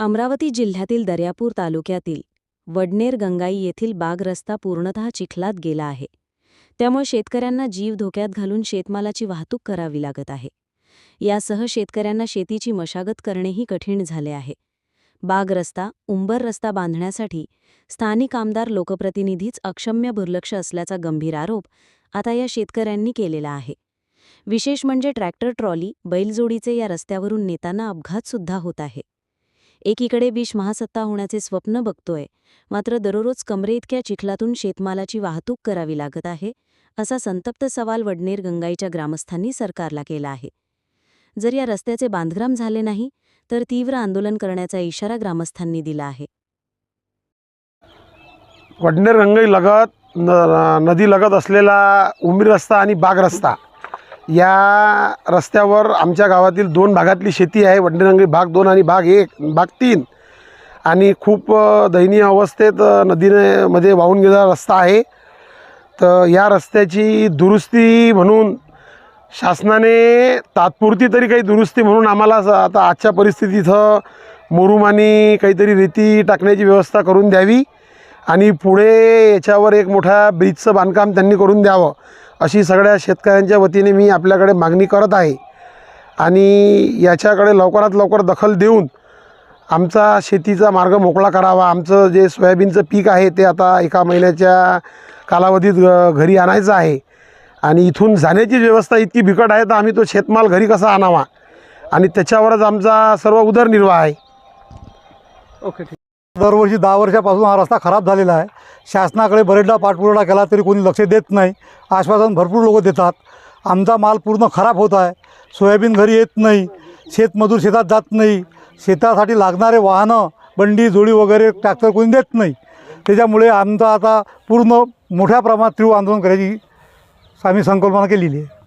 अमरावती जिल्ह्यातील दर्यापूर तालुक्यातील वडनेर गंगाई येथील बाग रस्ता पूर्णतः चिखलात गेला आहे. त्यामुळे शेतकऱ्यांना जीव धोक्यात घालून शेतमालाची वाहतूक करावी लागत आहे. यासह शेतकऱ्यांना शेतीची मशागत करणेही कठीण झाले आहे. बाग रस्ता उंबर रस्ता बांधण्यासाठी स्थानिक आमदार लोकप्रतिनिधीच अक्षम्य दुर्लक्ष असल्याचा गंभीर आरोप आता या शेतकऱ्यांनी केलेला आहे. विशेष म्हणजे ट्रॅक्टर ट्रॉली बैलजोडीचे या रस्त्यावरून नेताना अपघातसुद्धा होत आहे. एकीकडे विष महासत्ता होण्याचे स्वप्न बघतोय. मात्र दररोज कमरे इतक्या चिखलातून शेतमालाची वाहतूक करावी लागत आहे असा संतप्त सवाल वडनेर गंगाईच्या ग्रामस्थांनी सरकारला केला आहे. जर या रस्त्याचे बांधकाम झाले नाही तर तीव्र आंदोलन करण्याचा इशारा ग्रामस्थांनी दिला आहे. वडनेर गंगाई लगत नदी लगत असलेला उमरी रस्ता आणि बाग रस्ता या रस्त्यावर आमच्या गावातील दोन भागातली शेती आहे. वडनेर भाग दोन आणि भाग एक भाग तीन. आणि खूप दयनीय अवस्थेत नदीने मध्ये वाहून गेलेला रस्ता आहे. तर या रस्त्याची दुरुस्ती म्हणून शासनाने तात्पुरती तरी काही दुरुस्ती म्हणून आम्हाला आता आजच्या परिस्थितीत मुरुमानी काहीतरी रेती टाकण्याची व्यवस्था करून द्यावी. आणि पुढे याच्यावर एक मोठ्या ब्रिजचं बांधकाम त्यांनी करून द्यावं. अशी सगळ्या शेतकऱ्यांच्या वतीने मी आपल्याकडे मागणी करत आहे. आणि याच्याकडे लवकरात लवकर दखल देऊन आमचा शेतीचा मार्ग मोकळा करावा. आमचं जे सोयाबीनचं पीक आहे ते आता एका महिन्याच्या कालावधीत घरी आणायचं आहे. आणि इथून जाण्याची व्यवस्था इतकी बिकट आहे तर आम्ही तो शेतमाल घरी कसा आणावा? आणि त्याच्यावरच आमचा सर्व उदरनिर्वाह आहे. ओके ठीक. दरवर्षी दहा वर्षापासून हा रस्ता खराब झालेला आहे. शासनाकडे बरेचदा पाठपुरावा केला तरी कोणी लक्ष देत नाही. आश्वासन भरपूर लोक देतात. आमचा माल पूर्ण खराब होत आहे. सोयाबीन घरी येत नाही. शेतमजूर शेतात जात नाही. शेतासाठी लागणारे वाहनं बंडी जोडी वगैरे ट्रॅक्टर कोणी देत नाही. त्याच्यामुळे आमचं आता पूर्ण मोठ्या प्रमाणात तीव्र आंदोलन करायची आम्ही संकल्पना केलेली आहे.